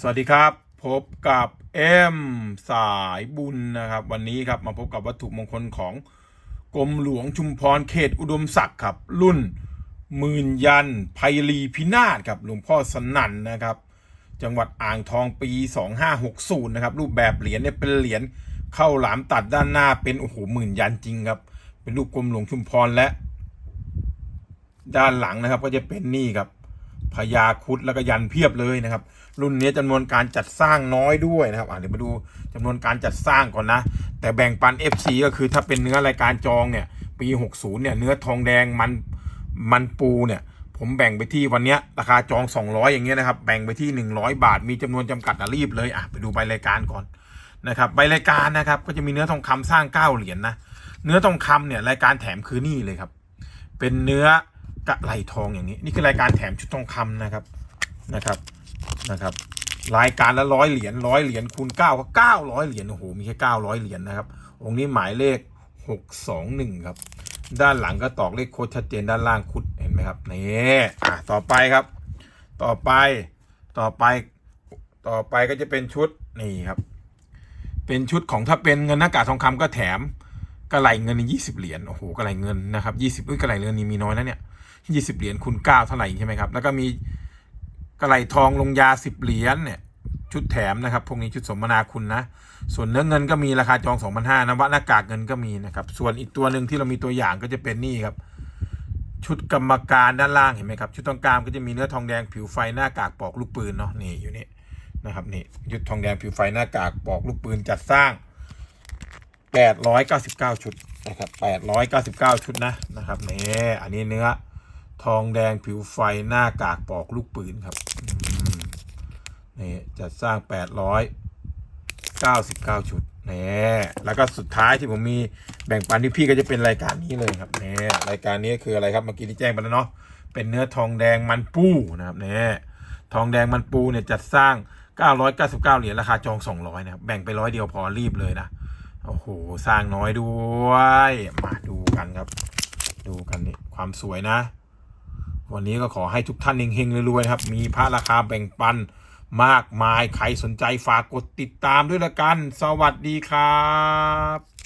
สวัสดีครับพบกับเอ็มสายบุญนะครับ วันนี้ครับมาพบกับวัตถุมงคลของกรมหลวงชุมพรเขตอุดมศักดิ์ครับ รุ่นหมื่นยันไพลีพินาศครับหลวงพ่อสนั่นนะครับ จังหวัดอ่างทองปี 2560 นะครับ รูปแบบเหรียญเนี่ยเป็นเหรียญเข้าหลามตัดด้านหน้าเป็นโอ้โหหมื่นยันจริงครับ เป็นรูปกรมหลวงชุมพรและ ด้านหลังนะครับก็จะเป็นนี่ครับ พญาคุดแล้วก็ยันเพียบเลยนะครับ รุ่นนี้จำนวนการจัดสร้างน้อยด้วยนะครับอะเดี๋ยวมาดูจำนวนการจัดสร้างก่อนนะ แต่แบ่งปัน FC ก็คือถ้าเป็นเนื้อรายการจองเนี่ย ปี 60เนี่ยเนื้อทองแดงมันมันปูเนี่ย ผมแบ่งไปที่วันนี้ราคาจอง 200 อย่างเงี้ยนะครับ แบ่งไปที่ 100 บาท มีจำนวนจำกัดอะรีบเลยอะไปดูใบรายการก่อนนะครับใบรายการนะครับก็จะมีเนื้อทองคำสร้าง9เหรียญนนะเนื้อทองคำเนี่ยรายการแถมคือนี่เลยครับ เป็นเนื้อ กระไหลทองอย่างนี้ นี่คือรายการแถมชุดทองคำนะครับนะครับนะครับ รายการละร้อยเหรียญร้อยเหรียญคูณเก้าก็เก้าร้อยเหรียญโอ้โหมีแค่เก้าร้อยเหรียญนะครับ องค์นี้หมายเลขหกสองหนึ่งครับ ด้านหลังก็ตอกเลขโค้ดชัดเจนด้านล่างคุดเห็นไหมครับนี่อะต่อไปครับ ต่อไปต่อไปต่อไปก็จะเป็นชุดนี่ครับ เป็นชุดของถ้าเป็นเงินหน้ากากทองคำก็แถมกระไหลเงินยี่สิบเหรียญโอ้โหกระไหลเงินนะครับยี่สิบอุ้ยกระไหลเงินนี่มีน้อยนะเนี่ย ยี่สิบเหรียญคูณเก้าเท่าไหร่ใช่ไหมครับแล้วก็มีกระไหลทองลงยาสิบเหรียญเนี่ยชุดแถมนะครับพวกนี้ชุดสมนาคุณนะ ส่วนเนื้อเงินก็มีราคาจอง 2,500นะวัดหน้ากากเงินก็มีนะครับ ส่วนอีกตัวหนึ่งที่เรามีตัวอย่างก็จะเป็นนี่ครับ ชุดกรรมการด้านล่างเห็นไหมครับ ชุดตรงกลางก็จะมีเนื้อทองแดงผิวไฟหน้ากากปอกลูกปืนเนาะนี่อยู่นี่นะครับนี่ชุดทองแดงผิวไฟหน้ากากปอกลูกปืนจัดสร้าง 899 ชุดนะครับ899 ชุดนะนะครับนี่อันนี้เนื้อ ทองแดงผิวไฟหน้ากากปอกลูกปืนครับนี่จัดสร้าง 899 ชุดนี่แล้วก็สุดท้ายที่ผมมีแบ่งปันที่พี่ก็จะเป็นรายการนี้เลยครับนี่รายการนี้คืออะไรครับเมื่อกี้ที่แจ้งไปแล้วเนาะเป็นเนื้อทองแดงมันปูนะครับนี่ทองแดงมันปูเนี่ยจัดสร้าง 999 เหรียญราคาจอง 200 นะครับแบ่งไปร้อยเดียวพอรีบเลยนะโอ้โหสร้างน้อยด้วย มาดูกันครับ ดูกันนี่ความสวยนะ วันนี้ก็ขอให้ทุกท่านเฮงๆรวยๆนะครับ มีพระราคาแบ่งปันมากมาย ใครสนใจฝากกดติดตามด้วยละกัน สวัสดีครับ